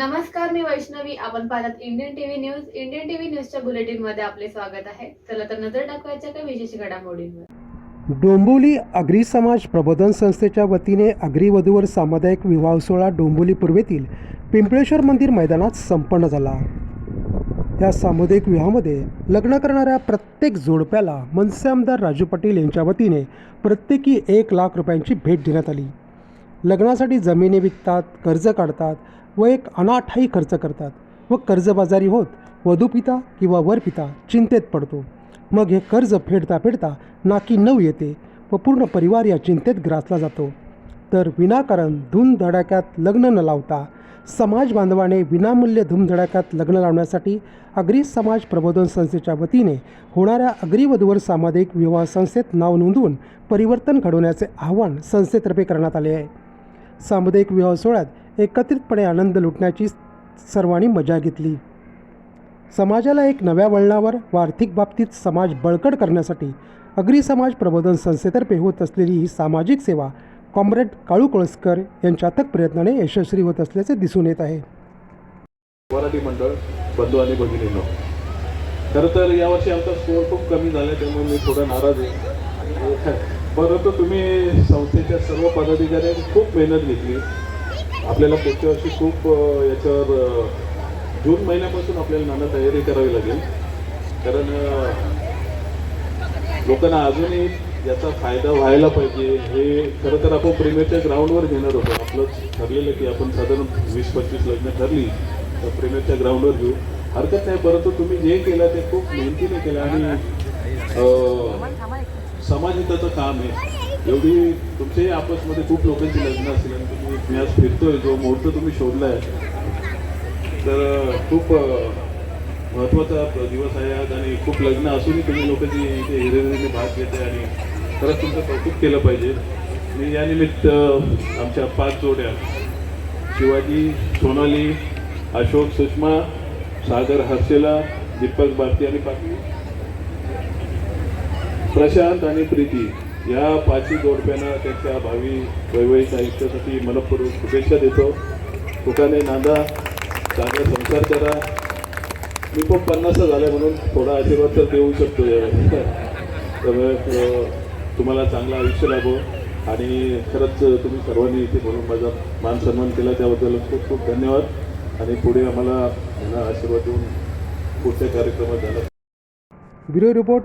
नमस्कार मी वैष्णवी. आपण पाहतात Indian TV news Indian TV न्यूजच्या बुलेटिनमध्ये आपले स्वागत आहे. चला तर नजर टाकवायच्या काही विशेष घडामोडींवर. डोंबोली अग्री समाज प्रबोधन संस्थेच्या वतीने आगरी वधूवर सामुदायिक विवाह सोहळा डोंबोली पूर्वेतील पिंपळेश्वर मंदिर मैदानात संपन्न झाला. या सामुदायिक विवाहामध्ये लग्न करणाऱ्या प्रत्येक जोडप्याला मनसे आमदार राजू पाटील यांच्या वतीने प्रत्येकी एक लाख रुपयांची भेट देण्यात आली. लग्नासाठी जमिनी विकतात कर्ज काढतात व एक अनाठाई खर्च करतात. व कर्जबाजारी होत वधूपिता किंवा वरपिता चिंतेत पडतो. मग हे कर्ज फेडता फेडता नाकी नऊ येते व पूर्ण परिवार या चिंतेत ग्रासला जातो. तर विनाकारण धूमधडाक्यात लग्न न लावता समाज बांधवाने विनामूल्य धूमधडाक्यात लग्न लावण्यासाठी अग्री समाज प्रबोधन संस्थेच्या वतीने होणाऱ्या अग्री वधूवर सामाजिक विवाह संस्थेत नाव नोंदवून परिवर्तन घडवण्याचे आवाहन संस्थेतर्फे करण्यात आले आहे. सामुदायिक विवाह सोहळ्यात एकत्रितपणे आनंद लुटण्याची सर्वांनी मजा घेतली. समाजाला एक नव्या वळणावर व आर्थिक बाबतीत समाज बळकट करण्यासाठी अग्री समाज प्रबोधन संस्थेतर्फे होत असलेली ही सामाजिक सेवा कॉम्रेड काळू कोळसकर यांच्या अथक प्रयत्नाने यशस्वी होत असल्याचे दिसून येत आहे. मराठी मंडळ बंधू आणि भगिनींनो खरं तर यावर्षी आमचा स्कोअर खूप कमी झाला त्यामुळे मी थोडा नाराज आहे. परंतु तुम्ही संस्थेच्या सर्व पदाधिकाऱ्यांनी खूप मेहनत घेतली. आपल्याला पुढच्या वर्षी खूप याच्यावर जून महिन्यापासून आपल्याला नाना तयारी करावी लागेल. कारण लोकांना अजूनही याचा फायदा व्हायला पाहिजे. हे खरं तर आपण प्रीमियरच्या ग्राउंडवर घेणार होतो. आपलं ठरलेलं की आपण साधारण वीस पंचवीस लग्न ठरली तर प्रीमियरच्या ग्राउंडवर घेऊ. हरकत नाही परंतु तुम्ही जे केलं ते खूप मेहनतीने केलं आणि समाजहिताचं काम आहे. एवढी तुमच्याही आपसमध्ये खूप लोकांची लग्न असतील आणि तुम्ही मी आज फिरतोय जो मुहूर्त तुम्ही शोधला आहे तर खूप महत्त्वाचा दिवस आहे आज आणि खूप लग्न असूनही तुम्ही लोकांची इथे हिरेने भाग घेते आणि खरंच तुमचं कौतुक केलं पाहिजे. मी यानिमित्त आमच्या पाच जोड्या शिवाजी सोनाली अशोक सुषमा सागर हर्षेला दीपक भारती आणि बाकी प्रशांत आणि प्रीती या पाचही जोडप्यांना त्यांच्या भावी वैवाहिक आयुष्यासाठी मनपूर्वक शुभेच्छा देतो. तुकाने नांदा चांगला संसार करा. मी पण पन्नास झाल्या म्हणून थोडा आशीर्वाद तर देऊ शकतो त्यामुळे तुम्हाला चांगलं आयुष्य लाभो आणि खरंच तुम्ही सर्वांनी इथे बोलून माझा मान सन्मान केला त्याबद्दल खूप खूप धन्यवाद. आणि पुढे आम्हाला आशीर्वाद देऊन पुढच्या कार्यक्रमात झाला bureau report